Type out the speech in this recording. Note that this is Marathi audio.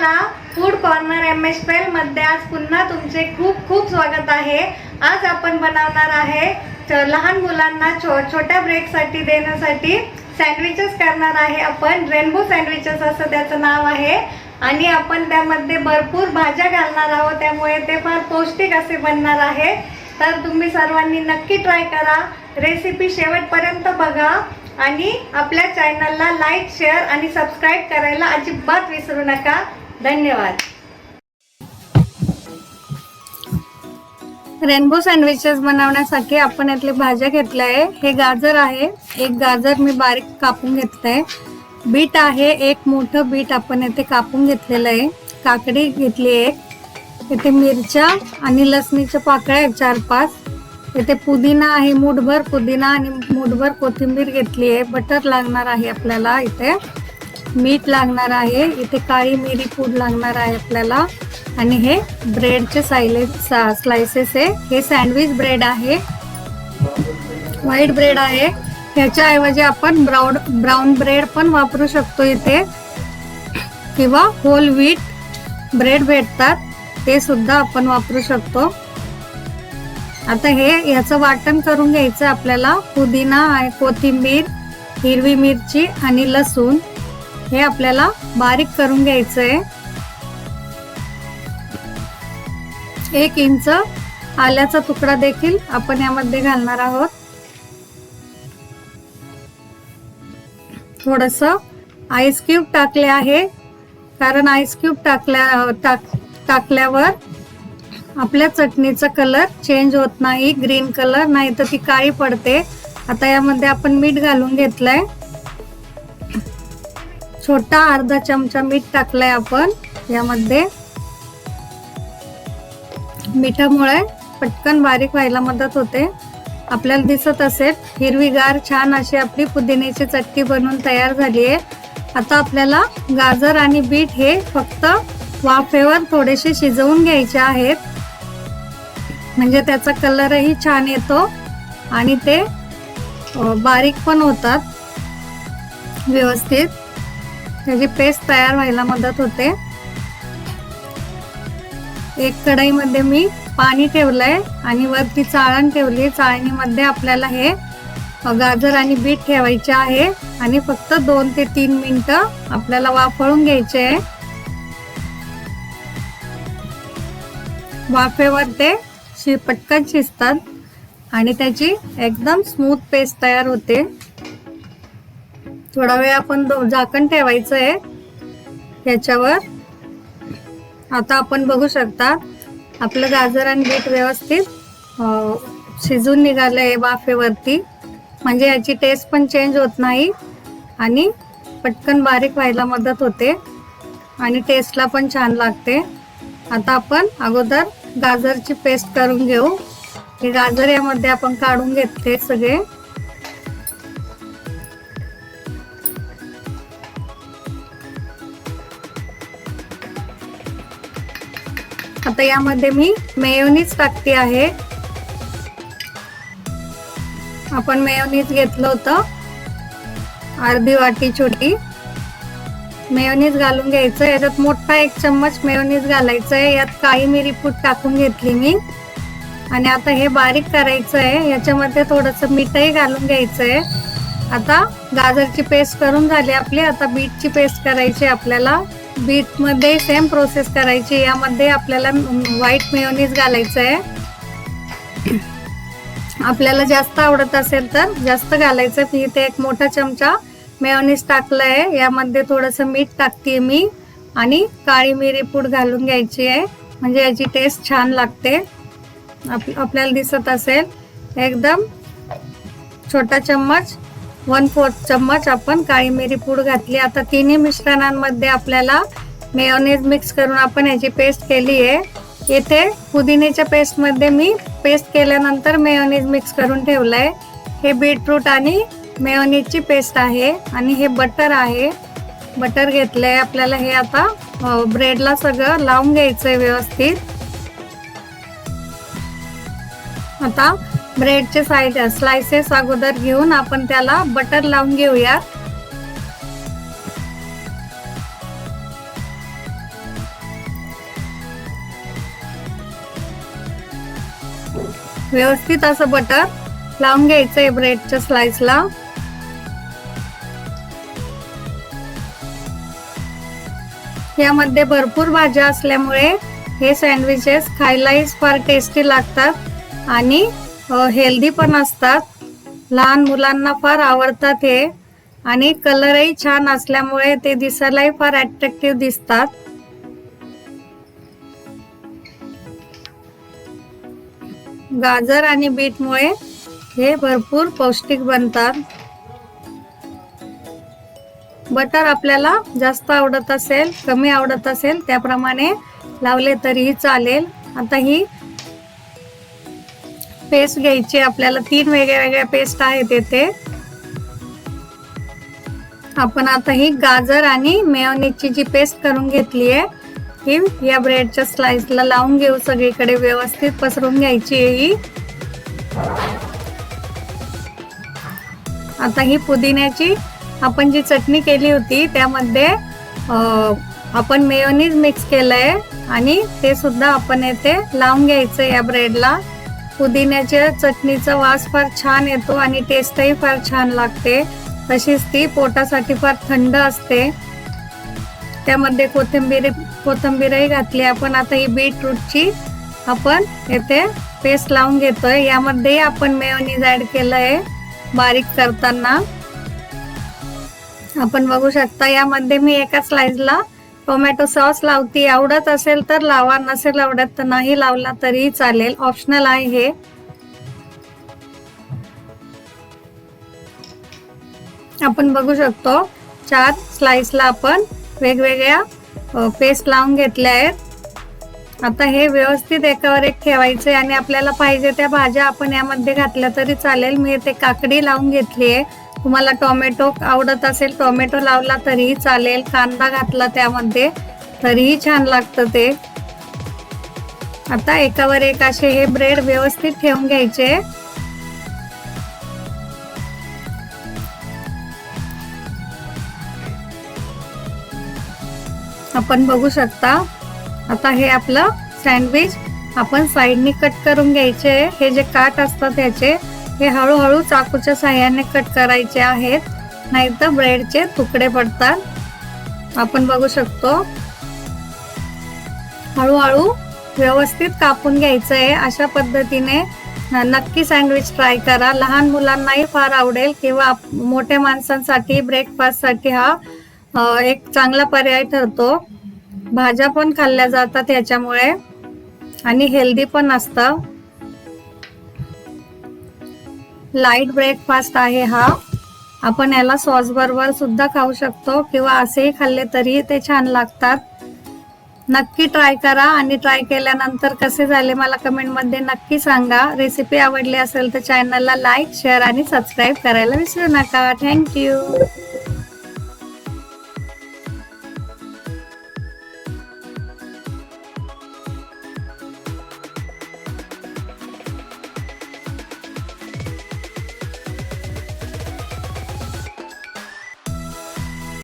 उज्ज्वला फूड कॉर्नर एम एसमध्ये आज पुन्हा तुमचे खूप खूप स्वागत आहे. आज आपण बनवणार आहे च- लहान मुलांना छो छोट्या ब्रेकसाठी देण्यासाठी सँडविचेस करणार आहे आपण. रेनबो सँडविचेस असं त्याचं नाव आहे. आणि आपण त्यामध्ये भरपूर भाज्या घालणार आहोत. त्यामुळे ते फार पौष्टिक असे बनणार आहे. तर तुम्ही सर्वांनी नक्की ट्राय करा. रेसिपी शेवटपर्यंत बघा. आणि आपल्या चॅनलला लाईक शेअर आणि सबस्क्राईब करायला अजिबात विसरू नका. धन्यवाद. रेनबो सँडविचेस बनवण्यासाठी आपण यातले भाज्या घेतल्या आहे. हे गाजर आहे. एक गाजर मी बारीक कापून घेतलंय. बीट आहे. एक मोठं बीट आपण येथे कापून घेतलेलं आहे. काकडी घेतली एक इथे मिरच्या आणि लसणीच्या पाकळ्या आहेत चार पाच. इथे पुदिना आहे. मूठभर पुदिना आणि मूठभर कोथिंबीर घेतली आहे. बटर लागणार आहे आपल्याला इथे. मीठ लागणार आहे. इथे काळी मिरी पूड लागणार आहे आपल्याला. आणि हे ब्रेडचे सायले स्लायसेस आहे. हे सँडविच ब्रेड आहे. व्हाईट ब्रेड आहे. ह्याच्याऐवजी आपण ब्राऊन ब्राऊन ब्रेड पण वापरू शकतो इथे. किंवा होल व्हीट ब्रेड भेटतात. ते सुद्धा आपण वापरू शकतो. आता हे ह्याचं वाटण करून घ्यायचं आपल्याला. पुदिना आहे कोथिंबीर हिरवी मिरची आणि लसूण. हे आपल्याला बारीक करून घ्यायचं आहे एक इंच आल्याचा तुकडा देखील आपण यामध्ये घालणार आहोत. थोडस आईस क्यूब टाकले आहे. कारण आईस क्यूब टाकल्या टाक टाकल्यावर आपल्या चटणीचा कलर चेंज होत नाही ग्रीन कलर नाही तर ती काळी पडते. आता यामध्ये आपण मीठ घालून घेतलंय. छोटा अर्धा चमचा मीठ टाकलाय आपण. यामध्ये मिठामुळे पटकन बारीक व्हायला मदत होते. आपल्याला दिसत असेल हिरवीगार छान अशी आपली पुदिन्याची चटणी बनवून तयार झाली आहे. आता आपल्याला गाजर आणि बीट हे फक्त वाफेवर थोडेसे शिजवून घ्यायचे आहेत. म्हणजे त्याचा कलरही छान येतो आणि ते बारीक पण होतात व्यवस्थित. त्याची पेस्ट तयार व्हायला मदत होते. एक कढईमध्ये मी पाणी ठेवलंय आणि वरती चाळण ठेवली. चाळणीमध्ये आपल्याला हे गाजर आणि बीट ठेवायचे आहे आणि फक्त दोन ते तीन मिनटं आपल्याला वाफळून घ्यायचे आहे. वाफेवर ते शि पटकन शिजतात आणि त्याची एकदम स्मूथ पेस्ट तयार होते. थोडा वेळ आपण दो- झाकण ठेवायचं आहे याच्यावर आता आपण बघू शकता आपलं गाजर आणि बीट व्यवस्थित शिजून निघालं आहे वाफेवरती म्हणजे याची टेस्ट पण चेंज होत नाही आणि पटकन बारीक व्हायला मदत होते आणि टेस्टला पण छान लागते. आता आपण अगोदर गाजरची पेस्ट करून घेऊ. हे गाजर यामध्ये आपण काढून घेतले सगळे. आता यामध्ये मी मेयोनीज टाकते आहे. आपण मेयोनीज घेतलं होतं. अर्धी वाटी छोटी. मेयोनीज घालून घ्यायचं याच्यात मोठा एक चम्मच मेयोनीज घालायचं आहे. यात काळी मिरी पूड टाकून घेतली मी. आणि आता हे बारीक करायचं आहे. याच्यामध्ये थोडंसं मीठही घालून घ्यायचं आहे. आता गाजरची पेस्ट करून झाली आपली. आता बीटची पेस्ट करायची आहे आपल्याला. बीटमध्ये सेम प्रोसेस करायची यामध्ये आपल्याला व्हाईट मेयोनीज घालायचं आहे. आपल्याला जास्त आवडत असेल तर जास्त घालायचं. मी इथे एक मोठा चमचा मेयोनीज टाकलंय यामध्ये थोडंसं मीठ टाकते मी आणि काळी मिरी पूड घालून घ्यायची आहे. म्हणजे याची टेस्ट छान लागते. आप आपल्याला दिसत असेल. एकदम छोटा चम्मच. वन फोर्थ चम्मच आपण काळी मिरी पूड घातली. आता तिन्ही मिश्रणांमध्ये आपल्याला मेयोनीज मिक्स करून आपण याची पेस्ट केली आहे. येथे पुदिन्याच्या पेस्टमध्ये मी पेस्ट केल्यानंतर मेयोनीज मिक्स करून ठेवलंय. हे बीटरूट आणि मेयोनीजची पेस्ट आहे आणि हे बटर आहे. बटर घेतलंय आपल्याला हे आता ब्रेडला सगळं लावून घ्यायचंय व्यवस्थित. आता ब्रेडचे साईड स्लायसेस अगोदर घेऊन आपण त्याला बटर लावून घेऊया. व्यवस्थित असं बटर लावून घ्यायचंय ब्रेडच्या स्लाइसला. यामध्ये भरपूर भाज्या असल्यामुळे हे सँडविचेस खायलाही फार टेस्टी लागतात आणि हेल्दी पण असतात. लहान मुलांना फार आवडतात हे. आणि कलरही छान असल्यामुळे ते दिसायलाही फार अट्रॅक्टिव्ह दिसतात. गाजर आणि बीटमुळे हे भरपूर पौष्टिक बनतात. बटर आपल्याला जास्त आवडत असेल कमी आवडत असेल त्याप्रमाणे लावले तरीही चालेल. आता ही पेस्ट घ्यायची आपल्याला तीन वेगळ्या वेगळ्या पेस्ट आहेत येथे. आपण आता ही गाजर आणि मेयोनीजची जी पेस्ट करून घेतली आहे ही या ब्रेडच्या स्लाइसला लावून घेऊ. सगळीकडे व्यवस्थित पसरून घ्यायची आहे ही. आता ही पुदिन्याची आपण जी चटणी केली होती त्यामध्ये आपण मेयोनीज मिक्स केलंय आणि ते सुद्धा आपण येथे लावून घ्यायचं या ब्रेडला पुदिन्याच्या चटणीचा वास फार छान येतो आणि टेस्टही फार छान लागते. तशीच ती पोटासाठी फार थंड असते. त्यामध्ये कोथिंबीर कोथिंबीरही घातली. आपण आता ही बीटरूटची आपण येथे पेस्ट लावून घेतोय. यामध्येही आपण मेयोनीज ऍड केलंय बारीक करताना. आपण बघू शकता यामध्ये मी एका स्लाइसला टोमॅटो सॉस लावती आवडत असेल तर लावा नसेल आवडत तर नाही लावला तरीही चालेल. ऑप्शनल आहे हे. आपण बघू शकतो चार स्लाइसला आपण वेगवेगळ्या पेस्ट लावून घेतल्या आहेत. आता हे व्यवस्थित एकावर एक ठेवायचे आणि आपल्याला पाहिजे त्या भाज्या आपण यामध्ये घातल्या तरी चालेल. मी ते काकडी लावून घेतली आहे. तुम्हाला टोमॅटो आवडत असेल टोमॅटो लावला तरीही चालेल. कांदा घातला त्यामध्ये तरीही छान लागतं ते. आता एकावर एक असे हे ब्रेड व्यवस्थित ठेवून घ्यायचे. आपण बघू शकता. आता हे आपलं सँडविच आपण साईडनी कट करून घ्यायचे. हे जे काट असतात त्याचे हे हळूहळू चाकूच्या साह्याने कट करायचे आहेत. नाहीतर ब्रेडचे तुकडे पडतात. आपण बघू शकतो. हळूहळू व्यवस्थित कापून घ्यायचं आहे अशा पद्धतीने नक्की सँडविच ट्राय करा. लहान मुलांनाही फार आवडेल किंवा मोठ्या माणसांसाठी ब्रेकफास्टसाठी हा एक चांगला पर्याय ठरतो. भाज्या पण खाल्ल्या जातात ह्याच्यामुळे आणि हेल्दी पण असतं. लाइट ब्रेकफास्ट आहे हा. आपण याला सॉस बरोबर सुद्धा खाऊ शकतो किंवा असेही खाल्ले तरी ते छान लागतात. नक्की ट्राय करा आणि ट्राय केल्यानंतर कसे झाले मला कमेंटमध्ये नक्की सांगा. रेसिपी आवडली असेल तर चॅनलला लाईक शेअर आणि सबस्क्राईब करायला विसरू नका. थँक्यू